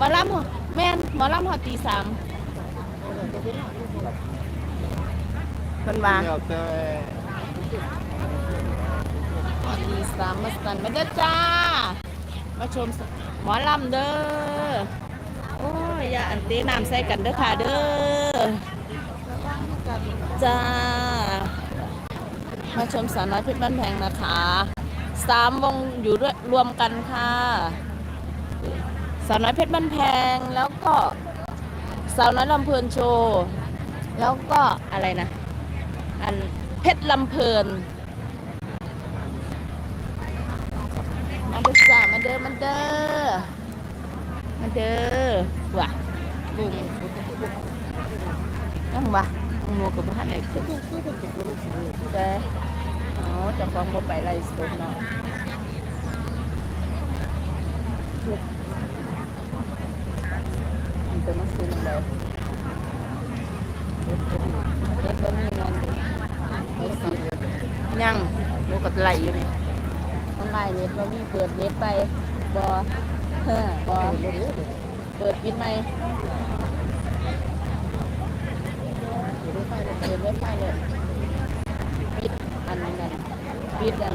หมอลำหอแม่นหมอลำหอตีสามคนว่าเดี๋ยวแต่หอตีสามมาสันมาเด้อจ้า มาชมหมอลำเด้อ โอ้ยอย่าอันตีน้ำใส่กันเด้อค่ะเด้อ จ้า มาชมสาวน้อยเพชรบ้านแพงนะคะสามวงอยู่ด้วยรวมกันค่ะ สาวน้อยเพชรบ้านแพงแล้วก็สาวน้อยลำเพลินโชว์แล้วก็อะไรนะ อันเพชรลำเพลินมาเด้อจ้ามาเด้อมาเด้อมาเด้อว่ะบุ้งยังวะมึงงูกับบ้านไหนเด้ออ๋อจะฟ้องโมไปไล่สดเนาะ จะมาซื้อแล้วเฮ็ดบ่มีเงินเฮ็ดสิยังดูกับไหลอยู่นี่ต้องไล่เน็ตบ่มีเปิดเน็ตไปบ่เฮ้อบ่เปิดปิดไหมเปิดไฟเลยเปิดไว้ไฟเลยปิดอันนั้นปิดอัน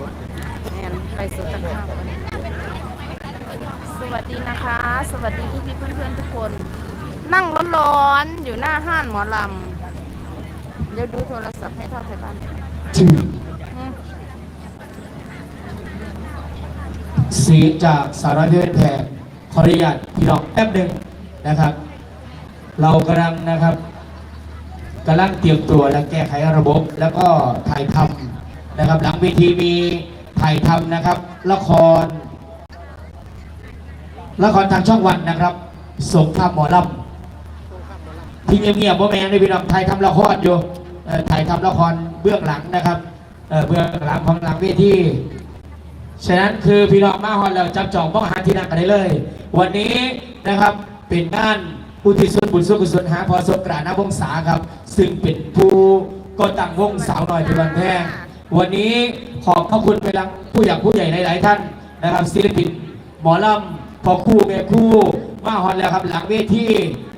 มาดูแอนไปสดกันข้าวกันสวัสดีนะคะ สวัสดีพี่พี่เพื่อนๆทุกคน นั่งร้อนๆอยู่หน้าห้านหมอลำเดี๋ยวดูโทรศัพท์ให้ทอดไทยบ้านสีจากสารวัตรเพชรแพงขออนุญาตพี่น้องแป๊บหนึ่งนะครับ เรากำลังนะครับกำลังเตรียมตัวและแก้ไขระบบ แล้วก็ถ่ายทำ นะครับ หลังเวทีมีถ่ายทำนะครับ ละคร ละครทางช่องวันนะครับสงครามหมอลำที่เงียบๆว่าแม่งในพี่น้องถ่ายทำละครอยู่ถ่ายทำละครเบื้องหลังนะครับเบื้องหลังของหลังเวทีฉะนั้นคือพี่น้องมาฮอนเราจับจองบ้องหาที่นั่งกันได้เลย วันนี้นะครับเป็นงานอุทิศส่วนบุญส่วนกุศลหาพอสกรานต์นวงศาครับ ซึ่งเป็นผู้ก่อตั้งวงสาวน้อยเป็นวันแพง วันนี้ขอบพระคุณไปยังผู้ใหญ่ผู้ใหญ่หลาย ๆ ท่านนะครับศิลปินหมอลำพอคู่แม่คู่มาฮอนแล้วครับหลังเวที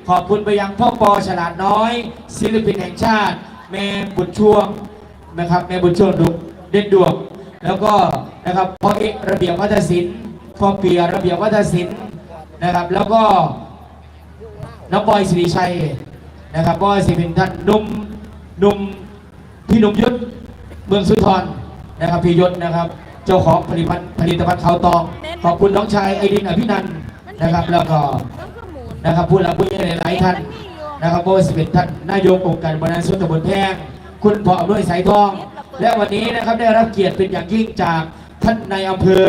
ขอบคุณไปยังพ่อปอฉลาดน้อย ศิลปินแห่งชาติ แม่บุญช่วงนะครับแม่บุญชนดุเด่นดวงแล้วก็นะครับพ่อเอกระเบียบวัฒนศิลป์พ่อเปียระเบียบวัฒนศิลป์นะครับ แล้วก็น้องบอยสิริชัยนะครับบอยสิเป็นท่านนุ่มนุ่มพี่นุ่มยุทธ เมืองสุนทรนะครับพี่ยศนะครับ เจ้าของผลิตภัณฑ์ผลิตภัณฑ์เขาวตอง ขอบคุณน้องชายไอดินอภินันท์นะครับ แล้วก็ต้องขมูลนะครับผู้หลักผู้ใหญ่หลายๆท่านนะครับเพราะว่าสิเป็นท่านนายกองค์การบริหารส่วนตำบลแพงคุณพ่ออำนวยสายทอง และวันนี้นะครับได้รับเกียรติเป็นอย่างยิ่งจากท่านนายอำเภอ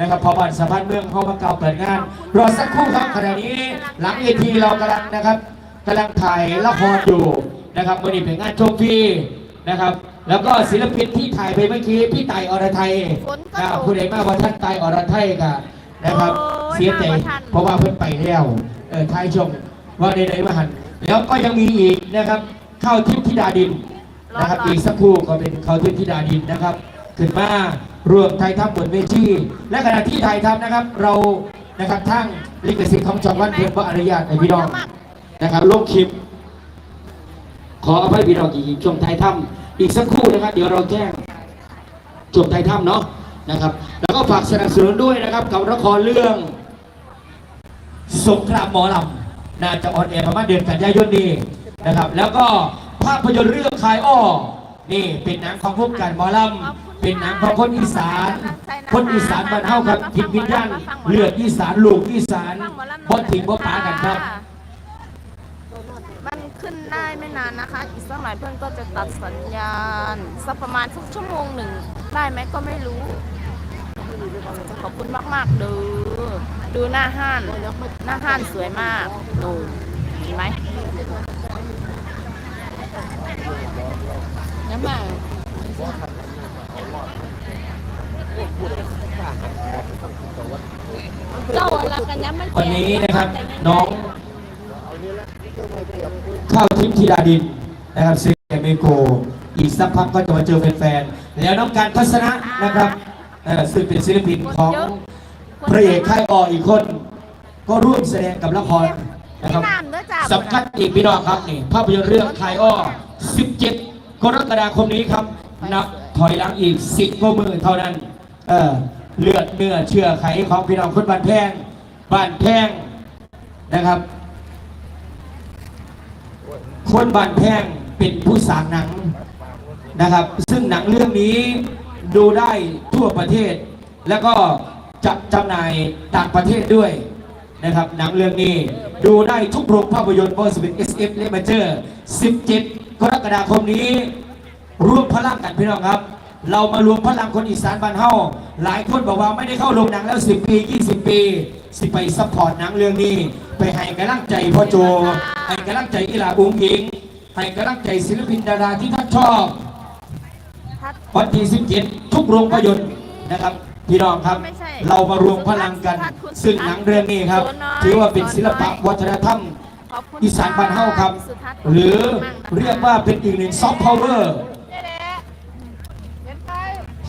นะครับพอบันสะพานเมืองเข้ามาเก่าเปิดงาน รอสักครู่ครับขณะนี้หลังเวทีเรากำลังนะครับกำลังถ่ายละครอยู่นะครับวันนี้เป็นงานโชคฟรี นะครับ แล้วก็ศิลปินที่ถ่ายไปเมื่อกี้พี่ไต่อรไทยนะครับผู้ใดมาว่าท่านไต่อรไทยกันนะครับ เสียใจเพราะว่าเพิ่นไปแล้วเออท้ายชมว่าใดๆมาหันแล้วก็ยังมีอีกนะครับข้าวทิพย์ธิดาดินนะครับอีกสักครู่ก็เป็นข้าวทิพย์ธิดาดินนะครับขึ้นมารวมไทยทัพบนเวทีและขณะที่ไทยทัพนะครับ เรานะครับทั้งลิขสิทธิ์ของจองวันเพียงพระอนุญาตในพี่น้องนะครับลงคลิปข ออภัยพี่น้องอีกช่วงไทยถ้ำอีกสักครู่นะครับ เดี๋ยวเราแจ้งช่วงไทยถ้ำเนาะนะครับ แล้วก็ฝากสนับสนุนด้วยนะครับ กับละครเรื่อง สงครามหมอลำน่าจะออนแอร์ประมาณเดือนกันยายนนี้นะครับ แล้วก็ภาพยนตร์เรื่องคายอ้อนี่เป็นหนังของพวกการหมอลำเป็นหนังของคนอีสาน คนอีสานบ้านเฮาครับจิตวิญญาณเลือดอีสานลูกอีสานบ่ทิ้งบ่ปากันครับ ขึ้นได้ไม่นานนะคะ อีกสักหน่อยเพื่อนก็จะตัดสัญญาณสักประมาณสักชั่วโมงหนึ่งได้ไหมก็ไม่รู้ ขอบคุณมากๆดูดูหน้าห้านหน้าห้านสวยมากดูเห็นไหมน้ำมันเจ้าอะไรกันย้ำไม่วันนี้นะครับน้อง ข้าวทิพย์ธีดาดินนะครับซึ่งเมโก อีกสักพักก็จะมาเจอแฟนๆ แล้วน้องการทัศนะนะครับเออซึ่งเป็นศิลปินของพระเอกค่ายออีกคน ก็ร่วมแสดงกับละครนะครับสำคัญอีกพี่น้องครับนี่ภาพยนตร์เรื่องคายอ้อ17 กรกฎาคมนี้ครับ นับถอยหลังอีก 10กว่ามือเท่านั้นเออเลือดเนื้อเชื่อไขของพี่น้องคนบ้านแพงบ้านแพงนะครับ คนบ้านแพงเป็นผู้สร้างหนังนะครับ ซึ่งหนังเรื่องนี้ดูได้ทั่วประเทศ แล้วก็จะจำหน่ายต่างประเทศด้วยนะครับ หนังเรื่องนี้ดูได้ทุกโรงภาพยนตร์บริษัท SF เลมาเจอร์17 กรกฎาคมนี้ร่วมพลังกันพี่น้องครับ เรามารวมพลังคนอีสานบ้านเฮาหลายคนบอกว่าไม่ได้เข้าโรงหนังแล้ว 10 ปี 20 ปี สิไปซัพพอร์ตหนังเรื่องนี้ ไปให้กำลังใจพ่อโจ ให้กำลังใจอีหลาอุ้งอิงให้กำลังใจศิลปินดาราที่ท่านชอบวันที่17ทุกโรงภาพยนตร์นะครับพี่น้องครับไม่ใช่เรามารวมพลังกัน ซึ่งหนังเรื่องนี้ครับ ถือว่าเป็นศิลปะวัฒนธรรมขบคุณอีสานบ้านเฮาครับสุทัศน์หรือขบคุณมนะคะเรียกว่าเป็นอีกหนึ่งซอฟต์พาวเวอร์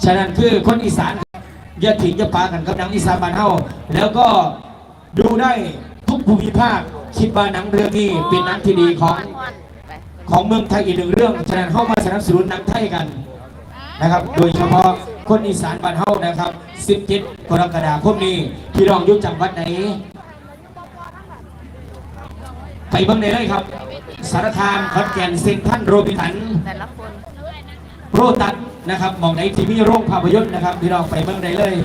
ฉะนั้นคือคนอีสานอย่าทิ้งอย่าปากันกับหนังอีสานบ้านเฮาแล้วก็ดูได้ทุกภูมิภาค คิดว่าหนังเรื่องนี้เป็นหนังที่ดีของไปของเมืองไทยอีกหนึ่งเรื่อง ฉะนั้นเข้ามาสนับสนุนหนังไทยกันนะครับ โดยเฉพาะคนอีสานบ้านเฮานะครับ17กรกฎาคมนี้พี่รองอยุจังหวัดไหนไปเบิ่งได้เลยครับ สารคามขอนแก่นเซ็นทรัลโรบินสันแต่ละคนโรตัสนะครับมองไหนที่มีโรงภาพยนตร์นะครับ พี่น้องไปเบิ่งได้เลย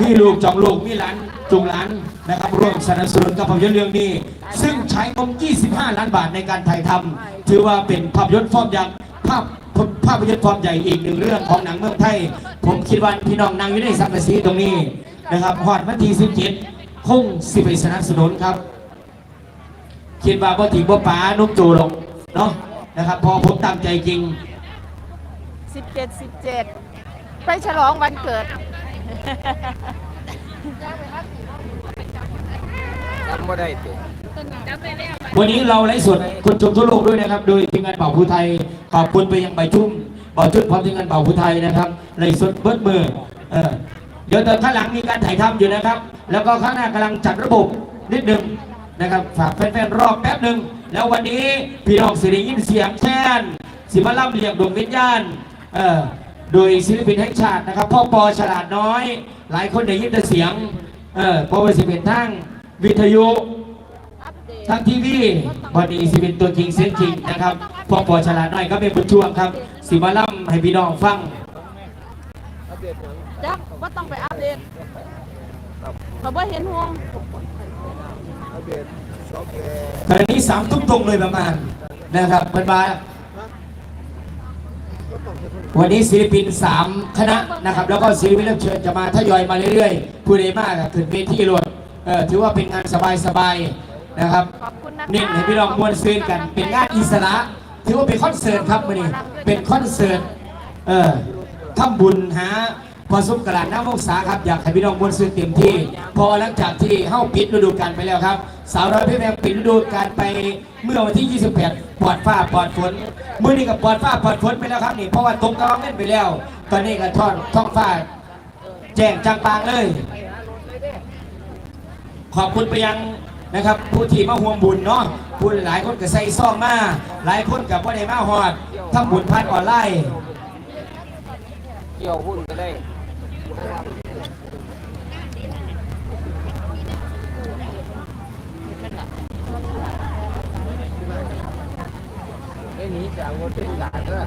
มีลูกจองลูกมีหลานจุงหลานนะครับร่วมสนับสนุนกับภาพยนตร์เรื่องนี้ ซึ่งใช้งบ 25 ล้านบาทในการถ่ายทำถือว่าเป็นภาพยนตร์ฟอร์มยักษ์ภาพภาพยนตร์ฟอร์มใหญ่อีกหนึ่งเรื่องของหนังเมืองไทย ผมคิดว่าพี่น้องนั่งอยู่ในสังกะสีตรงนี้นะครับฮอดวันที่17คงสิไปสนับสนุนครับ คิดว่าบ่ถีบ่ป๋านุ่มโจลงเนาะนะครับพอผมตามใจจริง 17 17 ไปฉลองวันเกิด จำไม่ได้ติวันนี้เราไลฟ์สดคนชมทั่วโลกด้วยนะครับ โดยทีมงานเป่าภูไทยขอบคุณไปยังใบชุ่มเป่าชุดพร้อมทีมงานเป่าภูไทยนะครับไลฟ์สดเบิดมือเออเดี๋ยวตอนข้างหลังมีการถ่ายทำอยู่นะครับ แล้วก็ข้างหน้ากำลังจัดระบบนิดนึงนะครับฝากแฟนๆรอบแป๊บหนึ่งแล้ววันนี้พี่น้องสิริยินเสียงแช่นสิมาล่ำเรียกดวงวิญญาณเออ โดยศิลปินแห่งชาตินะครับพ่อปอฉลาดน้อย หลายคนได้ยินแต่เสียงเออเพราะว่าสิเป็นทั้งวิทยุทางทีวีวันนี้สิเป็นตัวจริงเสียงจริงนะครับพอปอฉลาดน้อยก็เป็นบุญช่วงครับสิมาล่ำให้พี่น้องฟังจักว่าต้องไปอัปเดตเขาบ่เห็นห่วงตอนนี้สามทุ่มตรงเลยประมาณนะครับเป็นมา วันนี้ศิลปินสามคณะนะครับ แล้วก็ศิลปินรับเชิญจะมาทยอยมาเรื่อยๆผู้ใดมากอะขึ้นเวทีรถเออถือว่าเป็นงานสบายๆนะครับขอบคุณนะคะเน้นให้พี่น้องมวลซื่นกัน เป็นงานอิสระ ถือว่าเป็นคอนเสิร์ตครับวันนี้เป็นคอนเสิร์ตเออทำบุญหา พอสุกกระดาษน้ำมกษาครับอยากให้พี่น้องมวลซื่นเต็มที่ พอหลังจากที่เข้าปิดฤดูกาลไปแล้วครับ สาวน้อยพี่แมงปิดฤดูกาลไปเมื่อวันที่ 28 ปลอดฟ้าปลอดฝนเมื่อนี้กับปลอดฟ้าปลอดฝนไปแล้วครับนี่เพราะว่าตกกำลังเล่นไปแล้ว ตอนนี้ก็ท่อนท้องฟ้า แจ้งจางปางเลย ขอบคุณไปยังนะครับผู้ที่มาห่วงบุญเนาะผู้หลายคนก็ใส่ซ่องมาหลายคนกับว่าได้มาหอดทำบุญผ่านออนไลน์เกี่ยวหุ้นก็ได้ ไอ้หนี้จากรถเป็นหลานเด้อ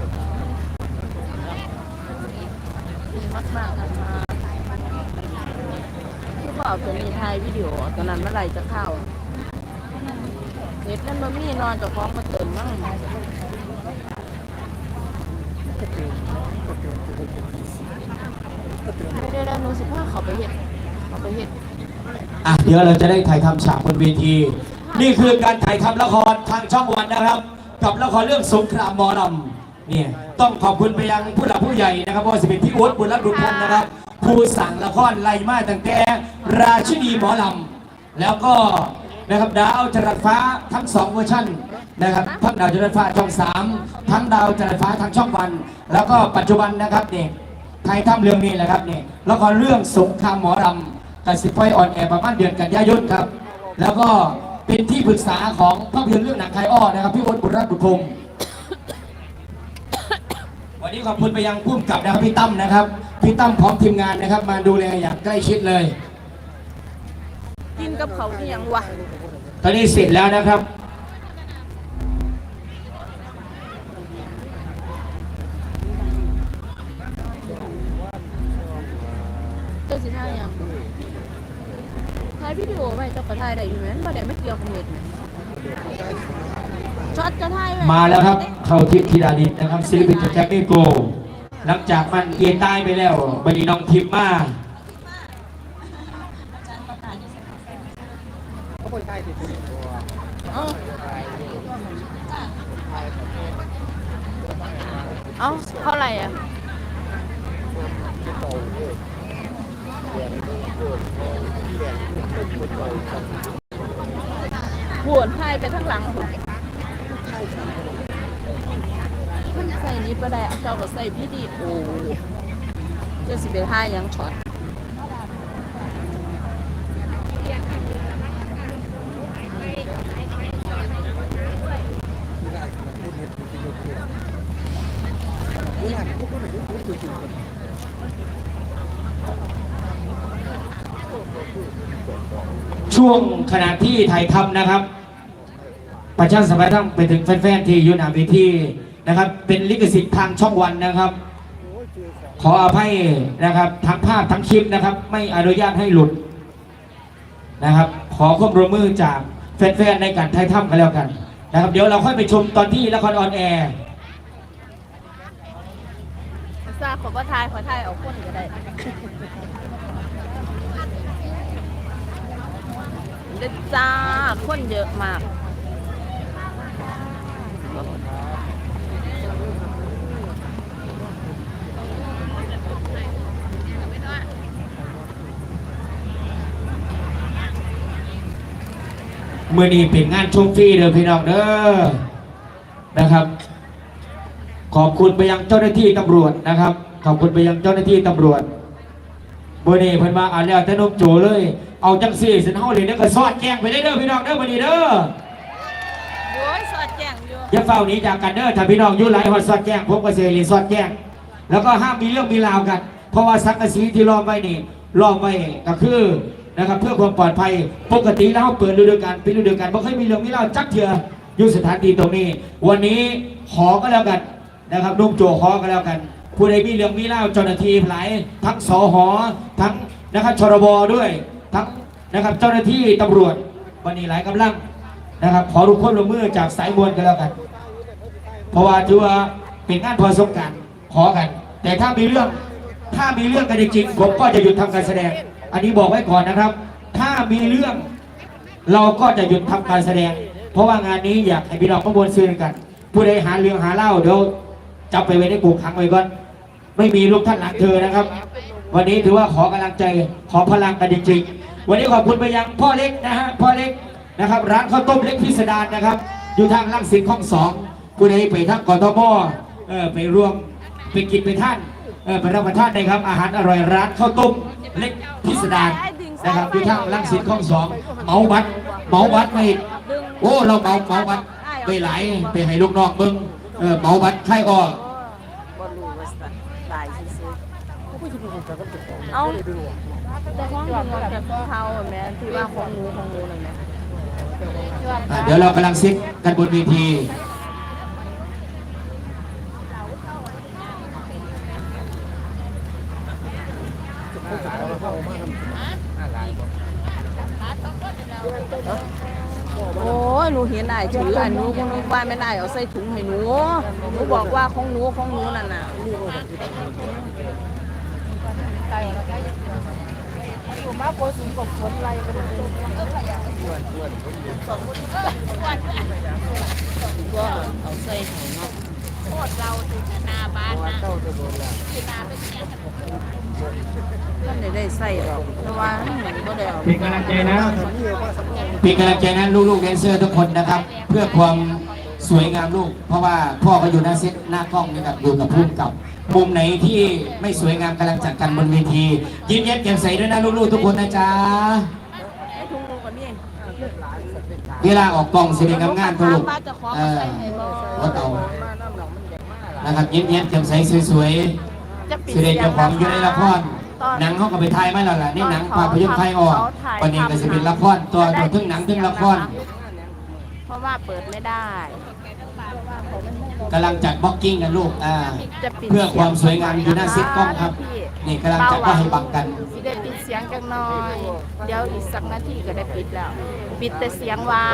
มากมากๆนะคะที่บอกจะมีถ่ายวิดีโอตอนนั้นเมื่อไหร่จะเข้าเน็ตนั่นมันมีนอนกับฟ้องมาเติมมั่ง ไม่ได้แล้วหนูสิพาเขาไปเห็ดเขาไปเห็ดอะเดี๋ยวเราจะได้ถ่ายทำฉากบนเวที นี่คือการถ่ายทำละครทางช่องวันนะครับ กับละครเรื่องสงครามหมอลำเนี่ยต้องขอบคุณไปยังผู้หลักผู้ใหญ่นะครับว่าจะเป็นพี่อุ๊ดบุญรัตน์บุญพันธ์นะครับผู้สั่งละครไล่มาตั้งแต่ราชินีหมอลำแล้วก็นะครับดาวจรัสฟ้าทั้งสองเวอร์ชันนะครับทั้งดาวจรัสฟ้าช่องสามทั้งดาวจรัสฟ้าทางช่องวัน แล้วก็ปัจจุบันนะครับเนี่ย ถ่ายทำเรื่องนี้แหละครับเนี่ยละครเรื่องสงครามหมอลำกันสิบไฟออนแอร์ประมาณเดือนกันยายนครับ แล้วก็เป็นที่ปรึกษาของภาพยนตร์เรื่องหนังไทยอ้อนะครับพี่วณบุญรัตน์บุญพงศ์วันนี้ขอบคุณไปยังผู้กำกับนะครับพี่ตั้มนะครับพี่ตั้มพร้อมทีมงานนะครับ มาดูแลอย่างใกล้ชิดเลย กินกับเขาที่ยังวะตอนนี้เสร็จแล้วนะครับ วิดีโอไว้เจ้าก็ถ่ายได้อยู่ไหมประเด็นไม่เกี่ยวกับเน็ตไหมช็อตจะถ่ายไว้มาแล้วครับ เข้าทิพย์ธีดาดินนะครับศิลปินจากแจ็คเก้โกหลังจากมันเอียนใต้ไปแล้วบันนี้น้องทิพย์มาเอ้าเอ้าเท่าไหร่อะ หวนถ่ไปทั้งหลังมันใส่นี้ประได้เอาเจ้าก็ใส่วิดีโอเจ้าสิไปถ่ายหยังช็อตนี่ ช่วงขณะที่ถ่ายทำนะครับ ประชาสัมพันธ์ต้องไปถึงแฟนๆที่อยู่หน้าเวทีนะครับ เป็นลิขสิทธิ์ทางช่องวันนะครับ ขออภัยนะครับทั้งภาพทั้งคลิปนะครับ ไม่อนุญาตให้หลุดนะครับ ขอความร่วมมือจากแฟนๆในการถ่ายทำกันแล้วกันนะครับ เดี๋ยวเราค่อยไปชมตอนที่ละครออนแอร์ทราบขอว่าทายขอทายเอาคนก็ได้ เด็ดจ้า คนเยอะมาก มื่อนี้เป็นงานชมฟรีเด้อพี่น้องเด้อนะครับ ขอบคุณไปยังเจ้าหน้าที่ตำรวจนะครับ ขอบคุณไปยังเจ้าหน้าที่ตำรวจ มื่อนี้เพิ่นมาอ่านแล้วแต่นมโจเลย เอาจังซี่สินเฮาเลยเด้อก็ซอดแจ้งไปได้เด้อพี่น้องเด้อมื่อนี้เด้อโอ้ยสอดแจ้งอยู่อย่าเฝ้าหนีจากกันเด้อถ้าพี่น้องอยู่หลายฮอดซอดแจ้งผมก็สิรีซอดแจ้งแล้วก็ห้ามมีเรื่องมีราวกัน เพราะว่าสังกะสีที่ล้อมไว้นี่ล้อมไว้ก็คือนะครับเพื่อความปลอดภัยปกติแล้วเราเปิดฤดูกาลเป็นฤดูกาลบ่เคยมีเรื่องมีราวจักเถื่ออยู่สถานที่ตรงนี้ วันนี้ขอก็แล้วกันนะครับนุ่มโจขอก็แล้วกัน ผู้ใดมีเรื่องมีราเจ้าหน้าที่หลายทั้งสหอทั้งนะครับชรบด้วยทั้งนะครับเจ้าหน้าที่ตำรวจวันนี้หลายกำลังนะครับ ขอทุกคนร่วมมือจากสายมวลกันแล้วกัน เพราะว่าถือว่าเป็นงานพอสมกันขอกัน แต่ถ้ามีเรื่องถ้ามีเรื่องกันจริงผมก็จะหยุดทำการแสดง อันนี้บอกไว้ก่อนนะครับ ถ้ามีเรื่องเราก็จะหยุดทำการแสดง เพราะว่างานนี้อยากให้พี่น้องข้างบนซื้อกัน ผู้ใดหาเรื่องหาเล่าเดี๋ยวจับไปไว้ในกลุ่มขังไว้ก่อน ไม่มีลูกท่านหลังเธอนะครับ วันนี้ถือว่าขอกำลังใจขอพลังกันจริงๆวันนี้ขอบคุณไปยังพ่อเล็กนะฮะพ่อเล็กนะครับร้านข้าวต้มเล็กพิสดารนะครับ อยู่ทางลังสิตข้องสองผู้ใดไปทางกทมเออไปร่วมไปกินไปท่านเออไปรับประทานได้ครับ อาหารอร่อยร้านข้าวต้มเล็กพิสดารนะครับอยู่ทางลังสิตข้องสองเมาบัตรเมาบัตรไม่โอ้เราเมาเมาบัตรไปไหลไปให้ลูกน้องเบิ้งเออเมาบัตรใครออก เอาแต่ของหนูแบบเทาแบบนี้ที่ว่าของหนูของหนูแบบนี้อะเดี๋ยวเรากำลังซิกกันบนเวทีโอ้ยหนูเห็นไอ้ถืออันหนูคนนู้นบ้าไม่ได้เอาใส่ถุงให้หนูหนูบอกว่าของหนูของหนูนั่นน่ะ เอาใส่ถุงเนาะโคตรเราถึงนาบ้านนะเต้าจะโดนแล้วก็ไม่ได้ใส่หรอกเพราะว่าหนูก็ได้เอาเป็นกำลังใจนะเป็นกำลังใจนะลูกๆแดนเซอร์ทุกคนนะครับ เพื่อความสวยงามลูก เพราะว่าพ่อก็อยู่หน้าเซตหน้ากล้องนะครับอยู่กับพุ่มกับ มุมไหนที่ไม่สวยงามกำลังจัดกันบนเวที ยิ้มแย้มแจ่มใสด้วยนะลูกๆทุกคนนะจ๊ะให้ถุงหนูก่อนนี่เวลาออกกล้องสิเป็นงามๆตัลูกเออวัดเอาน้ำหนองมันใหญ่มากล่ะครับยิ้มแย้มแจ่มใสสวยๆปิดเสด็จเจ้าของอยู่ในละครหนังเขาก็ไปถ่ายมาแล้วล่ะนี่หนังภาพยนตร์ไทยออกวันนี้ก็จะเป็นละครตัวตัวทึ่งหนังทึ่งละครเพราะว่าเปิดไม่ได้ กำลังจัดบ็อกกิ้งกันลูกอ่าจะปิดเพื่อความสวยงามอยู่หน้าซิทกล้องครับ นี่กำลังจัดก็ให้บังกันสิได้ปิดเสียงจังหน่อย เดี๋ยวอีกสักนาทีก็ได้ปิดแล้ว ปิดแต่เสียงไว้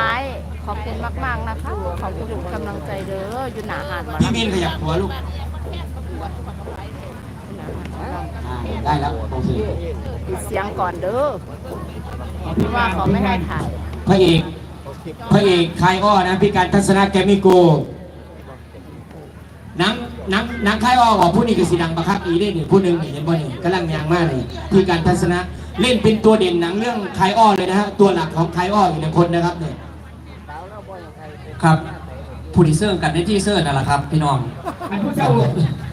ขอบคุณมากๆนะคะ ขอบคุณทุกกำลังใจเด้อ อยู่หนาหานมาพี่มินขยับหัวลูกอ่าได้แล้วโอเคปิดเสียงก่อนเด้อเพราะว่าเขาไม่ให้ถ่ายพระเอกพระเอกคายอ้อนะพี่การทัศนะแกรมมิโก หนังหนังหนังคายอ้อบอกผู้นี้คือสีดังประคับอีได้นี่ผู้หนึ่งนี่เห็นบ่นี่กำลังยางมากเลยพี่การทัศนะเล่นเป็นตัวเด่นหนังเรื่องคายอ้อเลยนะฮะตัวหลักของคายอ้ออีกหนึ่งคนนะครับเนี่ยครับผู้ที่เซิร์กันในที่เซิร์นั่นแหละครับพี่น้องอันผู้เจ้า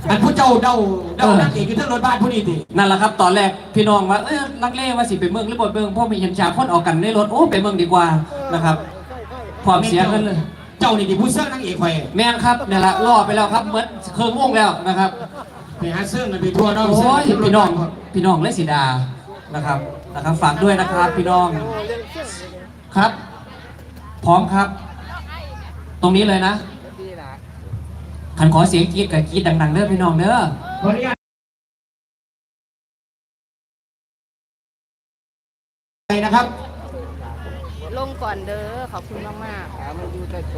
อันผู้เจ้าเดาเดานักเอกคือเท่ารถบ้านผู้นี้ตินั่นแหละครับ ตอนแรกพี่น้องว่าเอ้ยนักเล่ว่าสิไปเมืองหรือบนเมืองพ่อมีเห็นฉากคนออกกันในรถโอ้ไปเมืองดีกว่านะครับพร้อมเสียเงินเลย เจ้านี่ที่ผู้เสื้อนางเอกไฟแม่นครับเนี่ยละล่อไปแล้วครับเหมือนเครื่องม่วงแล้วนะครับ ไปหาเสื้อกันไปทั่วเนอกโอ้ยพี่น้องพี่น้องและสีดานะครับนะครับฝากด้วยนะครับพี่น้องครับ พร้อมครับ ตรงนี้เลยนะดีนะขันขอเสียงกรีดกับกรีดดังๆเด้อพี่น้องเด้อ ขออนุญาตนะครับ ลงก่อนเด้อขอบคุณมากๆขามันอยู่ใต้โต๊ะ